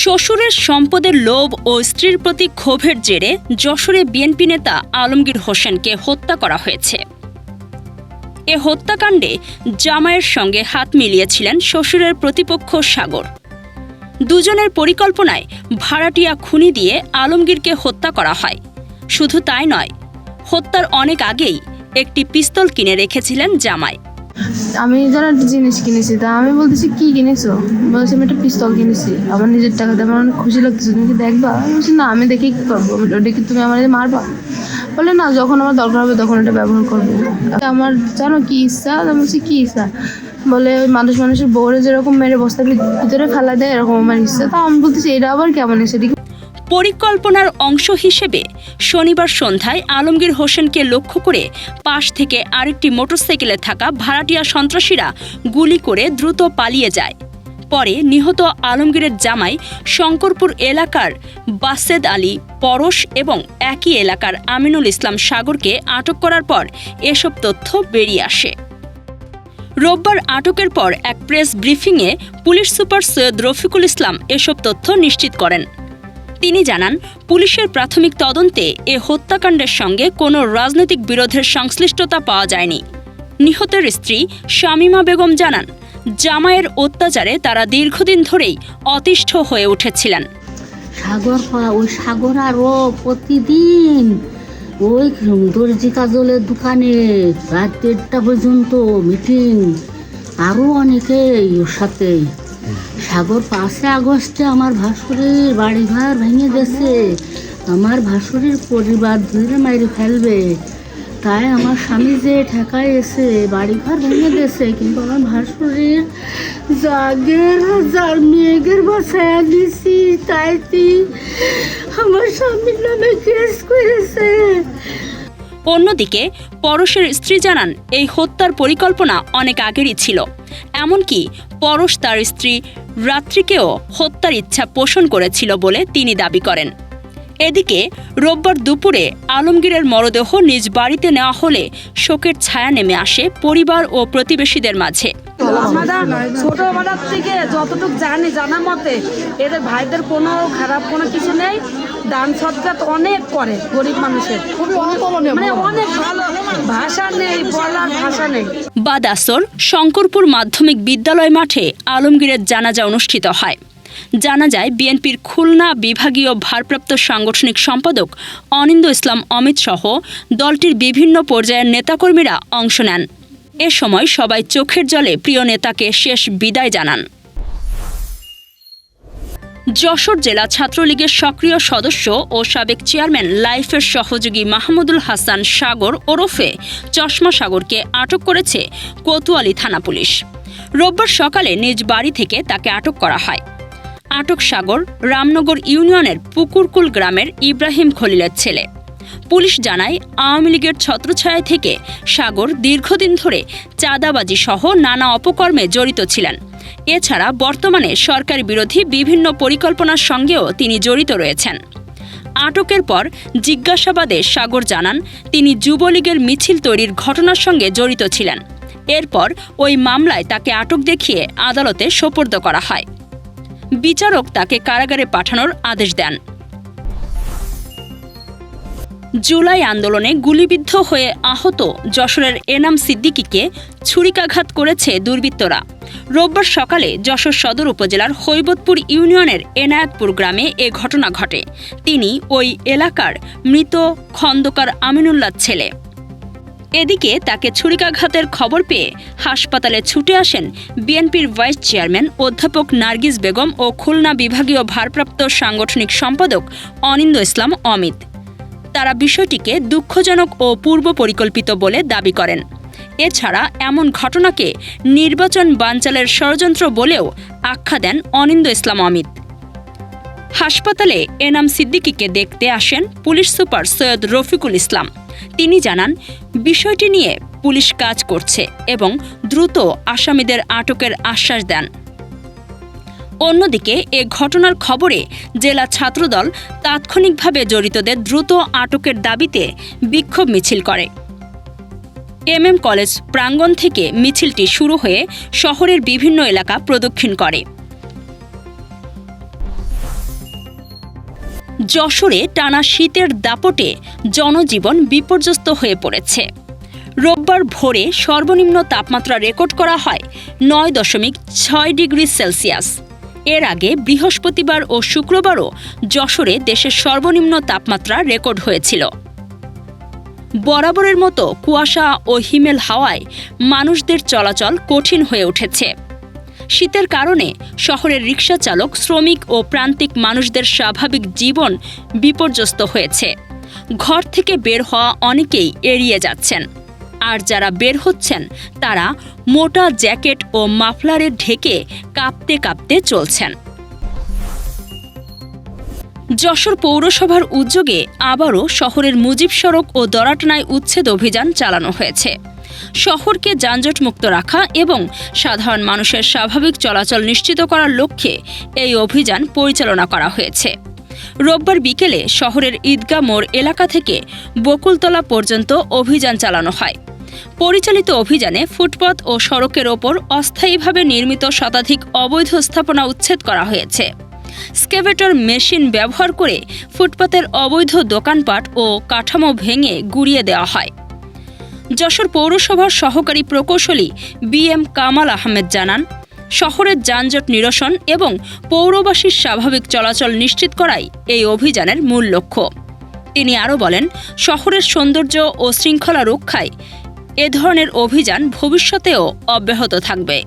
শ্বশুরের সম্পদের লোভ ও স্ত্রীর প্রতি ক্ষোভের জেরে যশোরে বিএনপি নেতা আলমগীর হোসেনকে হত্যা করা হয়েছে। এ হত্যাকাণ্ডে জামাইয়ের সঙ্গে হাত মিলিয়েছিলেন শ্বশুরের প্রতিপক্ষ সাগর। দুজনের পরিকল্পনায় ভাড়াটিয়া খুনি দিয়ে আলমগীরকে হত্যা করা হয়। শুধু তাই নয়, হত্যার অনেক আগেই একটি পিস্তল কিনে রেখেছিলেন জামাই। আমি যেন একটা জিনিস কিনেছি, তা আমি বলতেছি, কি কিনেছো? বলছি আমি একটা পিস্তল কিনেছি, আমার নিজের টাকাতে আমার অনেক খুশি লাগতেছে, তুমি কি দেখবা? আমি বলছি, না, আমি দেখে কি করব? ওটা কি তুমি আমার মারবা? বলে, না, যখন আমার দরকার হবে, তখন এটা ব্যবহার করব। আমার, জানো কি ইচ্ছা? আমি বলছি, কি ইচ্ছা? বলে, মানুষ মানুষের বউরে যেরকম মেরে বস্তার ভিতরে ফেলা দেয়, এরকম আমার ইচ্ছা। তা আমি বলতেছি, এটা আবার কেমন সেটা কি পরিকল্পনার অংশ হিসেবে শনিবার সন্ধ্যায় আলমগীর হোসেনকে লক্ষ্য করে পাশ থেকে আরেকটি মোটরসাইকেলে থাকা ভাড়াটিয়া সন্ত্রাসীরা গুলি করে দ্রুত পালিয়ে যায়। পরে নিহত আলমগীরের জামাই শঙ্করপুর এলাকার বাসেদ আলী, পরশ এবং একই এলাকার আমিনুল ইসলাম সাগরকে আটক করার পর এসব তথ্য বেরিয়ে আসে। রোববার আটকের পর এক প্রেস ব্রিফিংয়ে পুলিশ সুপার সৈয়দ রফিকুল ইসলাম এসব তথ্য নিশ্চিত করেন। তিনি জানান, পুলিশের প্রাথমিক তদন্তে এ হত্যাকাণ্ডের সঙ্গে কোনো রাজনৈতিক বিরোধের সংশ্লিষ্টতা পাওয়া যায়নি। নিহতের স্ত্রী শামিমা বেগম জানান, জামাইয়ের অত্যাচারে তারা দীর্ঘদিন ধরেই অতিষ্ঠ হয়ে উঠেছিলেন। সাগর ওই সাগর আর ও প্রতিদিন ওই দর্জি কাজলের দোকানে রাত দেড়টা পর্যন্ত মিটিং আরও অনেকেই ওর সাথে সাগর পাঁচে আগস্টে আমার ভাসুরের বাড়িঘর ভেঙে গেছে। আমার ভাসুরের পরিবার ধরে মাইরে ফেলবে। তাই আমার স্বামী যে ঠেকায় এসে বাড়িঘর ভেঙে গেছে কিন্তু আমার ভাসুরের জাগের যার মেয়েদের বাসায় দিছি তাই তুই আমার স্বামীর নামে কেস করেছে। অন্যদিকে পরশের স্ত্রী জানান, এই হত্যার পরিকল্পনা অনেক আগেরই ছিল। এমনকি পরশ তার স্ত্রী রাত্রিকেও হত্যার ইচ্ছা পোষণ করেছিল বলে তিনি দাবি করেন। এদিকে রোববার দুপুরে আলমগীরের মরদেহ নিজ বাড়িতে নেওয়া হলে শোকের ছায়া নেমে আসে পরিবার ও প্রতিবেশীদের মাঝে। আমরা ছোটবেলার থেকে যতটুকু জানি জানা মতে এদের ভাইদের কোনো খারাপ কোনো কিছু নেই। দান সৎকার অনেক করে গরিব মানুষের। মানে অনেক ভালো ভাষা নেই বলার ভাষা নেই। বাদাসর শঙ্করপুর মাধ্যমিক বিদ্যালয় মাঠে আলমগীরের জানাজা অনুষ্ঠিত হয়। জানা যায় বিএনপির খুলনা বিভাগীয় ভারপ্রাপ্ত সাংগঠনিক সম্পাদক অনিন্দ ইসলাম অমিত সহ দলটির বিভিন্ন পর্যায়ের নেতাকর্মীরা অংশ নেন। এ সময় সবাই চোখের জলে প্রিয় নেতাকে শেষ বিদায় জানান। যশোর জেলা ছাত্রলীগের সক্রিয় সদস্য ও সাবেক চেয়ারম্যান লাইফের সহযোগী মাহমুদুল হাসান সাগর ওরফে চশমা সাগরকে আটক করেছে কোতোয়ালি থানা পুলিশ। রোববার সকালে নিজ বাড়ি থেকে তাকে আটক করা হয়। আটক সাগর রামনগর ইউনিয়নের পুকুরকুল গ্রামের ইব্রাহিম খলিলের ছেলে। পুলিশ জানায়, আওয়ামী লীগের ছত্রছায়া থেকে সাগর দীর্ঘদিন ধরে চাঁদাবাজি সহ নানা অপকর্মে জড়িত ছিলেন। এছাড়া বর্তমানে সরকার বিরোধী বিভিন্ন পরিকল্পনার সঙ্গেও তিনি জড়িত রয়েছেন। আটকের পর জিজ্ঞাসাবাদে সাগর জানান, তিনি যুবলীগের মিছিল তৈরির ঘটনার সঙ্গে জড়িত ছিলেন। এরপর ওই মামলায় তাকে আটক দেখিয়ে আদালতে সোপর্দ করা হয়। বিচারক তাকে কারাগারে পাঠানোর আদেশ দেন। জুলাই আন্দোলনে গুলিবিদ্ধ হয়ে আহত যশোরের এনাম সিদ্দিকীকে ছুরিকাঘাত করেছে দুর্বৃত্তরা। রোববার সকালে যশোর সদর উপজেলার হৈবতপুর ইউনিয়নের এনায়েতপুর গ্রামে এ ঘটনা ঘটে। তিনি ওই এলাকার মৃত খন্দকার আমিনুল্লাহ ছেলে। এদিকে তাকে ছুরিকাঘাতের খবর পেয়ে হাসপাতালে ছুটে আসেন বিএনপির ভাইস চেয়ারম্যান অধ্যাপক নার্গিস বেগম ও খুলনা বিভাগীয় ভারপ্রাপ্ত সাংগঠনিক সম্পাদক অনিন্দ ইসলাম অমিত। তারা বিষয়টিকে দুঃখজনক ও পূর্ব পরিকল্পিত বলে দাবি করেন। এছাড়া এমন ঘটনাকে নির্বাচন বানচালের ষড়যন্ত্র বলেও আখ্যা দেন অনিন্দ ইসলাম অমিত। হাসপাতালে এনাম সিদ্দিকীকে দেখতে আসেন পুলিশ সুপার সৈয়দ রফিকুল ইসলাম। তিনি জানান, বিষয়টি নিয়ে পুলিশ কাজ করছে এবং দ্রুত আসামিদের আটকের আশ্বাস দেন। অন্যদিকে, এ ঘটনার খবরে জেলা ছাত্রদল তাৎক্ষণিকভাবে জড়িতদের দ্রুত আটকের দাবিতে বিক্ষোভ মিছিল করে। এম এম কলেজ প্রাঙ্গণ থেকে মিছিলটি শুরু হয়ে শহরের বিভিন্ন এলাকা প্রদক্ষিণ করে। যশোরে টানা শীতের দাপটে জনজীবন বিপর্যস্ত হয়ে পড়েছে। রোববার ভোরে সর্বনিম্ন তাপমাত্রা রেকর্ড করা হয় নয় দশমিক ছয় ডিগ্রি সেলসিয়াস। এর আগে বৃহস্পতিবার ও শুক্রবারও যশোরে দেশের সর্বনিম্ন তাপমাত্রা রেকর্ড হয়েছিল। বরাবরের মতো কুয়াশা ও হিমেল হাওয়ায় মানুষদের চলাচল কঠিন হয়ে উঠেছে। শীতের কারণে শহরের রিক্সা চালক, শ্রমিক ও প্রান্তিক মানুষদের স্বাভাবিক জীবন বিপর্যস্ত হয়েছে। ঘর থেকে বের হওয়া অনেকেই এড়িয়ে যাচ্ছেন। আর যারা বের হচ্ছেন, তারা মোটা জ্যাকেট ও মাফলারে ঢেকে কাঁপতে কাঁপতে চলছেন। যশোর পৌরসভার উদ্যোগে আবারও শহরের মুজিব সড়ক ও দরাটনায় উচ্ছেদ অভিযান চালানো হয়েছে। শহরকে যানজটমুক্ত রাখা এবং সাধারণ মানুষের স্বাভাবিক চলাচল নিশ্চিত করার লক্ষ্যে এই অভিযান পরিচালনা করা হয়েছে। রোববার বিকেলে শহরের ঈদগাহ মোড় এলাকা থেকে বকুলতলা পর্যন্ত অভিযান চালানো হয়। পরিচালিত অভিযানে ফুটপথ ও সড়কের ওপর অস্থায়ীভাবে নির্মিত শতাধিক অবৈধ স্থাপনা উচ্ছেদ করা হয়েছে। স্কেভেটর মেশিন ব্যবহার করে ফুটপাতের অবৈধ দোকানপাট ও কাঠামো ভেঙে গুড়িয়ে দেওয়া হয়। যশোর পৌরসভার সহকারী প্রকৌশলী বি এম কামাল আহমেদ জানান, শহরের যানজট নিরসন এবং পৌরবাসীর স্বাভাবিক চলাচল নিশ্চিত করাই এই অভিযানের মূল লক্ষ্য। তিনি আরও বলেন, শহরের সৌন্দর্য ও শৃঙ্খলা রক্ষায় এ ধরনের অভিযান ভবিষ্যতেও অব্যাহত থাকবে।